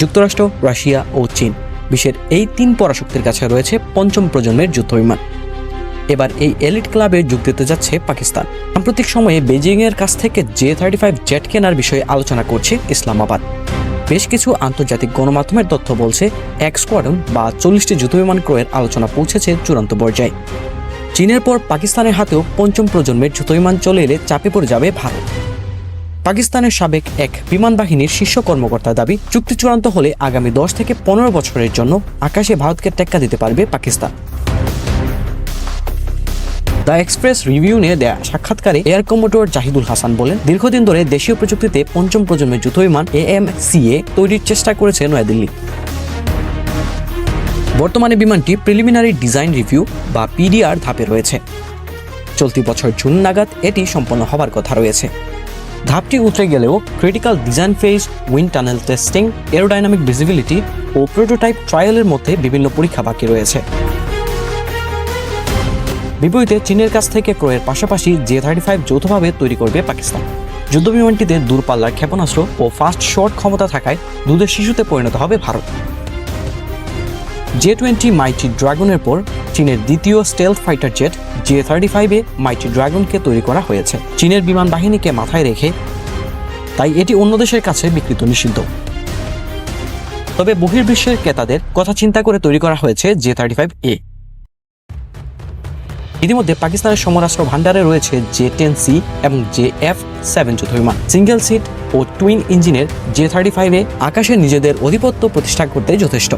যুক্তরাষ্ট্র, রাশিয়া ও চীন। বিশ্বের এই তিন পরাশক্তির কাছে রয়েছে পঞ্চম প্রজন্মের যুদ্ধবিমান। এবার এই এলিট ক্লাবে যোগ দিতে যাচ্ছে পাকিস্তান। সাম্প্রতিক সময়ে বেজিংয়ের কাছ থেকে জে থার্টি ফাইভ জেট কেনার বিষয়ে আলোচনা করছে ইসলামাবাদ। বেশ কিছু আন্তর্জাতিক গণমাধ্যমের তথ্য বলছে, এক স্কোয়াডন বা চল্লিশটি যুদ্ধবিমান ক্রয়ের আলোচনা পৌঁছেছে চূড়ান্ত পর্যায়ে। চীনের পর পাকিস্তানের হাতেও পঞ্চম প্রজন্মের যুদ্ধবিমান চলে এলে চাপে পড়ে যাবে ভারত। পাকিস্তানের সাবেক এক বিমান বাহিনীর শীর্ষ কর্মকর্তার দাবি, চুক্তি চূড়ান্ত হলে আগামী দশ থেকে পনেরো বছরের জন্য আকাশে ভারতকে টেক্কা দিতে পারবে পাকিস্তান। দ্য এক্সপ্রেস রিভিউ নিয়ে দেয়া সাক্ষাৎকারে এয়ার কমোডোর জাহিদুল হাসান বলেন, দীর্ঘদিন ধরে দেশীয় প্রযুক্তিতে পঞ্চম প্রজন্মের যুদ্ধবিমান এএমসিএ তৈরির চেষ্টা করেছে নয়াদিল্লি। বর্তমানে বিমানটি প্রিলিমিনারি ডিজাইন রিভিউ বা পিডিআর ধাপে রয়েছে। চলতি বছর জুন নাগাদ এটি সম্পন্ন হবার কথা রয়েছে। ধাপটি উতরে গেলেও critical design phase wind tunnel testing aerodynamic visibility ও প্রোটোটাইপ ট্রায়ালের মধ্যে বিভিন্ন পরীক্ষা বাকি রয়েছে। বিপরীতে চীনের কাছ থেকে ক্রয়ের পাশাপাশি জে থার্টি ফাইভ যৌথভাবে তৈরি করবে পাকিস্তান। যুদ্ধবিমানটিতে দূরপাল্লার ক্ষেপণাস্ত্র ও ফাস্ট শর্ট ক্ষমতা থাকায় দুধের শিশুতে পরিণত হবে ভারত। জে টোয়েন্টি মাইটি ড্রাগনের পর চীনের দ্বিতীয় stealth fighter jet J thirty ফাইভে মাইটি ড্রাগনকে তৈরি করা হয়েছে। চীনের বিমান বাহিনীকে মাথায় রেখে তাই এটি অন্য দেশের কাছে বিকৃত নিষিদ্ধ। তবে বহির্বিশ্বের ক্রেতাদের কথা চিন্তা করে তৈরি করা হয়েছে জে থার্টি ফাইভ এ। ইতিমধ্যে পাকিস্তানের সমরাস্ত্র ভান্ডারে রয়েছে জে টেন সি এবং জে এফ সেভেন যুদ্ধ বিমান। সিঙ্গেল সিট ও টুইন ইঞ্জিনের জে থার্টি ফাইভে আকাশে নিজেদের আধিপত্য প্রতিষ্ঠা করতে যথেষ্ট।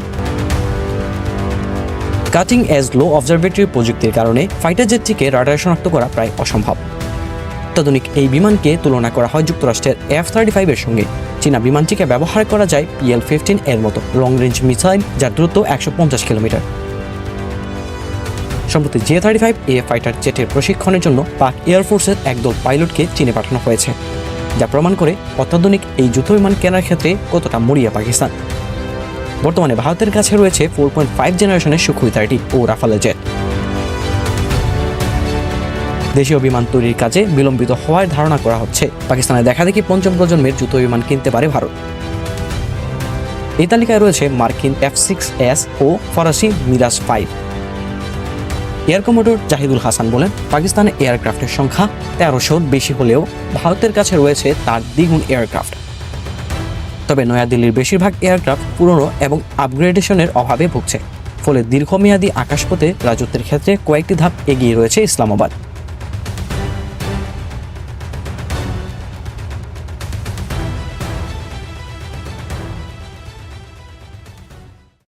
কাটিং এজ লো অবজারভেটরি প্রযুক্তির কারণে ফাইটার জেটটিকে রাডারে শনাক্ত করা প্রায় অসম্ভব। অত্যাধুনিক এই বিমানকে তুলনা করা হয় যুক্তরাষ্ট্রের এফ থার্টি ফাইভের সঙ্গে। চীনা বিমানটিকে ব্যবহার করা যায় পিএল ফিফটিন এর মতো লং রেঞ্জ মিসাইল যার দূরত্ব একশো পঞ্চাশ কিলোমিটার। সম্প্রতি J thirty five A fighter জেটের প্রশিক্ষণের জন্য পাক এয়ারফোর্সের একদল পাইলটকে চীনে পাঠানো হয়েছে, যা প্রমাণ করে অত্যাধুনিক এই যুদ্ধ বিমান কেনার ক্ষেত্রে কতটা মরিয়া পাকিস্তান। বর্তমানে ভারতের কাছে রয়েছে ফোর পয়েন্ট ফাইভ জেনারেশনের সুখুই থার্টি ও রাফালে জেট দেশীয় বিমান তৈরির কাজে বিলম্বিত হওয়ার ধারণা করা হচ্ছে। পাকিস্তানে দেখা দেখি পঞ্চম প্রজন্মের যুদ্ধ বিমান কিনতে পারে ভারত। এই তালিকায় রয়েছে মার্কিন এফ সিক্স এস ও ফরাসি Mirage five. Air commodore Zahidul Hasan বলেন, পাকিস্তানে এয়ারক্রাফটের সংখ্যা তেরোশোর বেশি হলেও ভারতের কাছে রয়েছে তার দ্বিগুণ এয়ারক্রাফট। তবে নয়াদিল্লির বেশিরভাগ এয়ারক্রাফট পুরনো এবং আপগ্রেডেশনের অভাবে ভুগছে। ফলে দীর্ঘমেয়াদী আকাশপথে রাজত্বের ক্ষেত্রে কয়েকটি ধাপ এগিয়ে রয়েছে ইসলামাবাদ।